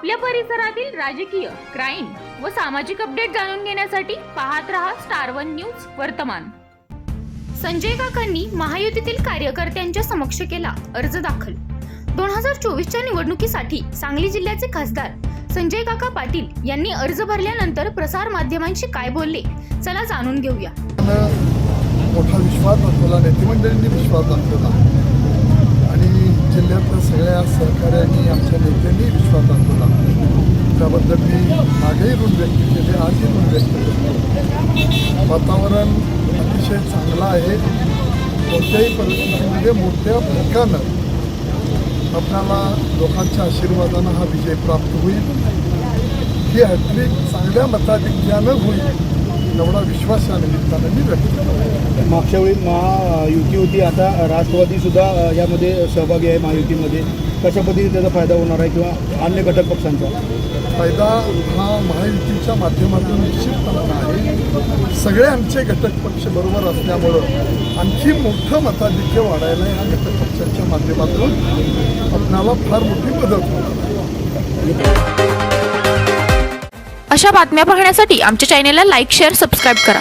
आपल्या परिसरातील राजकीय क्राईम व सामाजिक अपडेट जाणून घेण्यासाठी पाहत रहा स्टार वन न्यूज वर्तमान. संजय काकांनी महायुतीतील कार्यकर्त्यांच्या समक्ष केला अर्ज दाखल. दोन हजार चोवीसच्या निवडणुकीसाठी सांगली जिल्ह्याचे खासदार संजय काका पाटील यांनी अर्ज भरल्यानंतर प्रसार माध्यमांशी काय बोलले चला जाणून घेऊया. मोठा विश्वास दाखवला नेतेमंडळींनी विश्वास दाखवला. सहकार्याने आमच्या नेत्यांनी विश्वास दाखवला. त्याबद्दल मी मागेही ऋण व्यक्त केले आजही ऋण व्यक्त करतो. वातावरण अतिशय चांगलं आहे. कोणत्याही परिस्थितीमध्ये मोठ्या फरकानं आपल्याला लोकांच्या आशीर्वादानं हा विजय प्राप्त होईल. ही हॅट्रिक चांगल्या मताधिक्यानं होईल एवढा विश्वास या निमित्तानं मी व्यक्त मागच्या वेळी महायुती होती आता राष्ट्रवादी सुद्धा यामध्ये सहभागी आहे महायुतीमध्ये. कशा पद्धतीने त्याचा फायदा होणार आहे किंवा अन्य घटक पक्षांचा? फायदा हा महायुतीच्या माध्यमातून निश्चितपणानं आहे. सगळे आमचे घटक पक्ष बरोबर असल्यामुळं आणखी मोठं मताधिक्य वाढायला या घटक पक्षाच्या माध्यमातून आपणाला फार मोठी मदत होणार आहे अशा बातम्या पाहण्यासाठी आमच्या चॅनेलला लाईक शेअर सबस्क्राईब करा.